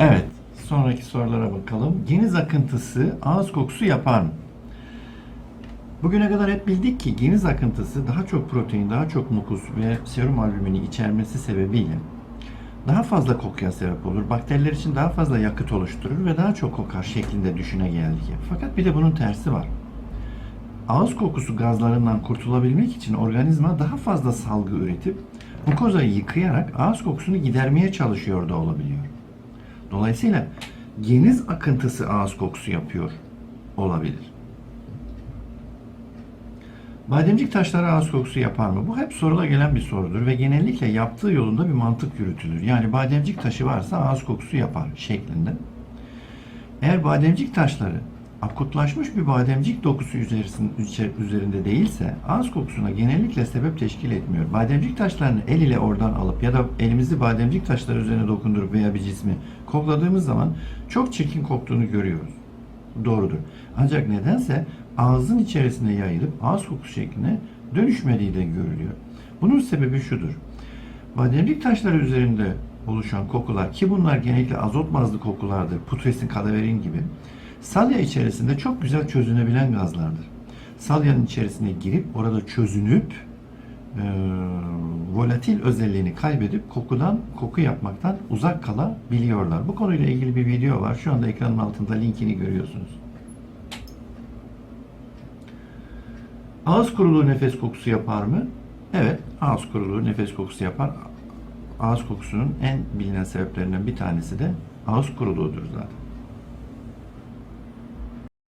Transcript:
Evet, sonraki sorulara bakalım. Geniz akıntısı ağız kokusu yapar mı? Bugüne kadar hep bildik ki geniz akıntısı daha çok protein, daha çok mukus ve serum albümini içermesi sebebiyle daha fazla kokuya sebep olur. Bakteriler için daha fazla yakıt oluşturur ve daha çok kokar şeklinde düşüne geldik. Fakat bir de bunun tersi var. Ağız kokusu gazlarından kurtulabilmek için organizma daha fazla salgı üretip mukozayı yıkayarak ağız kokusunu gidermeye çalışıyor da olabiliyor. Dolayısıyla geniz akıntısı ağız kokusu yapıyor olabilir. Bademcik taşları ağız kokusu yapar mı? Bu hep sorula gelen bir sorudur ve genellikle yaptığı yolunda bir mantık yürütülür. Yani bademcik taşı varsa ağız kokusu yapar şeklinde. Eğer bademcik taşları akutlaşmış bir bademcik dokusu üzerinde değilse ağız kokusuna genellikle sebep teşkil etmiyor. Bademcik taşlarını el ile oradan alıp ya da elimizi bademcik taşları üzerine dokundurup veya bir cismi kokladığımız zaman çok çirkin koktuğunu görüyoruz. Doğrudur. Ancak nedense ağzın içerisine yayılıp ağız kokusu şekline dönüşmediği de görülüyor. Bunun sebebi şudur. Bademcik taşları üzerinde oluşan kokular ki bunlar genellikle azot bazlı kokulardır. Putresin, kadaverin gibi. Salya içerisinde çok güzel çözünebilen gazlardır. Salyanın içerisine girip orada çözünüp e, volatil özelliğini kaybedip kokudan koku yapmaktan uzak kalabiliyorlar. Bu konuyla ilgili bir video var. Şu anda ekranın altında linkini görüyorsunuz. Ağız kuruluğu nefes kokusu yapar mı? Evet, ağız kuruluğu nefes kokusu yapar. Ağız kokusunun en bilinen sebeplerinden bir tanesi de ağız kuruluğudur zaten.